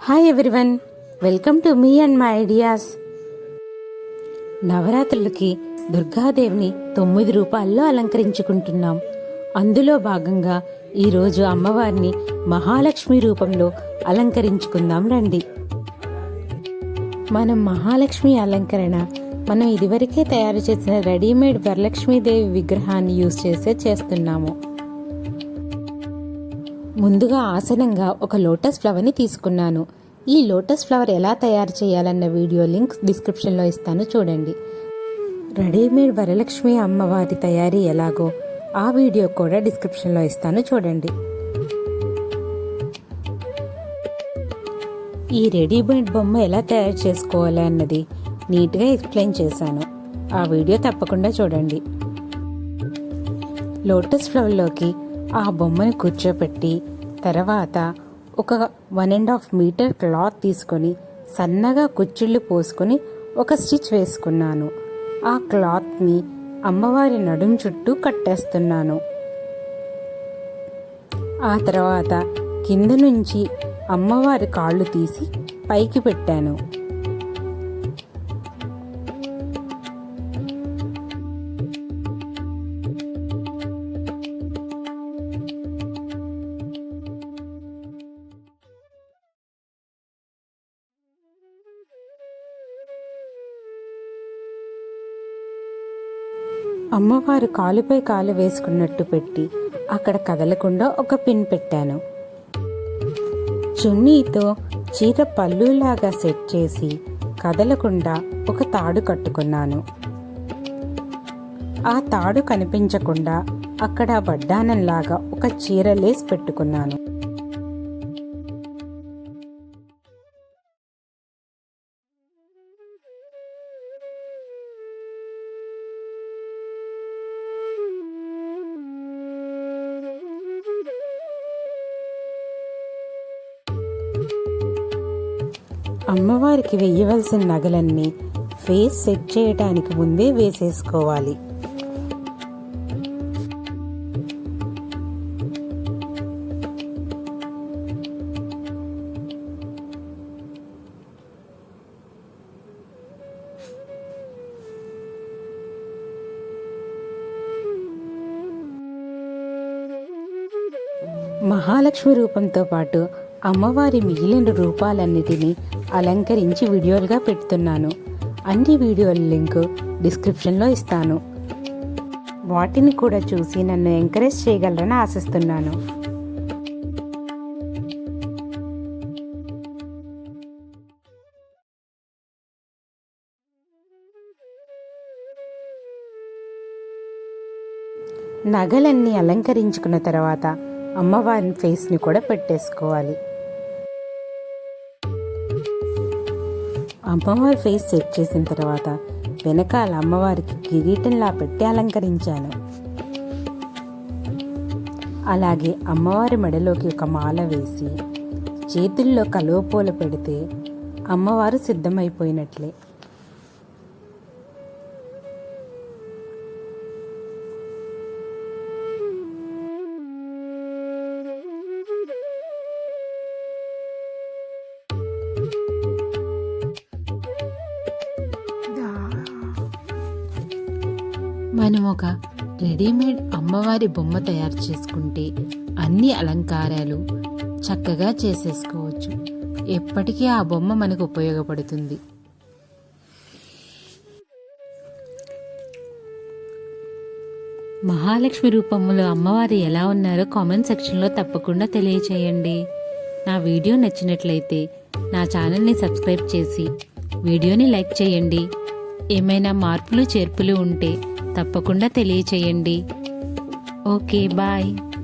Hi everyone welcome to me and my ideas నవరాత్రులకి దుర్గాదేవిని తొమ్మిది రూపాల్లో అలంకరించుకుంటున్నాం. అందులో భాగంగా ఈరోజు అమ్మవారిని మహాలక్ష్మి రూపంలో అలంకరించుకుందాం రండి. మనం మహాలక్ష్మి అలంకరణ మనం ఇదివరకే తయారు చేసిన రెడీమేడ్ వరలక్ష్మీదేవి విగ్రహాన్ని యూజ్ చేసే చేస్తున్నాము. ముందుగా ఆసనంగా ఒక లోటస్ ఫ్లవర్ని తీసుకున్నాను. ఈ లోటస్ ఫ్లవర్ ఎలా తయారు చేయాలన్న వీడియో లింక్ డిస్క్రిప్షన్లో ఇస్తాను చూడండి. రెడీమేడ్ వరలక్ష్మి అమ్మవారి తయారీ ఎలాగో ఆ వీడియో కూడా డిస్క్రిప్షన్లో ఇస్తాను చూడండి. ఈ రెడీమేడ్ బొమ్మ ఎలా తయారు చేసుకోవాలి అన్నది నీట్గా ఎక్స్ప్లెయిన్ చేశాను. ఆ వీడియో తప్పకుండా చూడండి. లోటస్ ఫ్లవర్లోకి ఆ బొమ్మని కూర్చోపెట్టి తర్వాత ఒక one and half metre cloth తీసుకొని సన్నగా కుచ్చిళ్ళు పోసుకొని ఒక స్టిచ్ వేసుకున్నాను. ఆ క్లాత్ని అమ్మవారి నడుం చుట్టూ కట్టేస్తున్నాను. ఆ తర్వాత కింద నుంచి అమ్మవారి కాళ్ళు తీసి పైకి పెట్టాను. అమ్మవారు కాలుపై కాలు వేసుకున్నట్టు పెట్టి అక్కడ కదలకుండా ఒక పిన్ పెట్టాను. చున్నీతో చీర పళ్ళులాగా సెట్ చేసి కదలకుండా ఒక తాడు కట్టుకున్నాను. ఆ తాడు కనిపించకుండా అక్కడ వడ్డానంలాగా ఒక చీర లేసి పెట్టుకున్నాను. అమ్మవారికి వెయ్యవలసిన నగలన్నీ ఫేస్ సెట్ చేయటానికి ముందే వేసేసుకోవాలి. మహాలక్ష్మి రూపంతో పాటు అమ్మవారి మిగిలిన రూపాలన్నిటినీ అలంకరించి వీడియోలుగా పెడుతున్నాను. అన్ని వీడియోల లింక్ డిస్క్రిప్షన్లో ఇస్తాను. వాటిని కూడా చూసి నన్ను ఎంకరేజ్ చేయగలరని ఆశిస్తున్నాను. నగలన్నీ అలంకరించుకున్న తర్వాత అమ్మవారి ఫేస్ని కూడా పెట్టేసుకోవాలి. అమ్మవారి ఫేస్ సెట్ చేసిన తర్వాత వెనకాల అమ్మవారికి కిరీటంలా పెట్టి అలంకరించాను. అలాగే అమ్మవారి మెడలోకి ఒక మాల వేసి చేతుల్లో కలువపూల పెడితే అమ్మవారు సిద్ధమైపోయినట్లే. మనం ఒక రెడీమేడ్ అమ్మవారి బొమ్మ తయారు చేసుకుంటే అన్ని అలంకారాలు చక్కగా చేసేసుకోవచ్చు. ఎప్పటికీ ఆ బొమ్మ మనకు ఉపయోగపడుతుంది. మహాలక్ష్మి రూపంలో అమ్మవారు ఎలా ఉన్నారో కామెంట్ సెక్షన్లో తప్పకుండా తెలియచేయండి. నా వీడియో నచ్చినట్లయితే నా ఛానల్ని సబ్స్క్రైబ్ చేసి వీడియోని లైక్ చేయండి. ఏమైనా మార్పులు చేర్పులు ఉంటే తప్పకుండా తెలియచేయండి. Okay bye.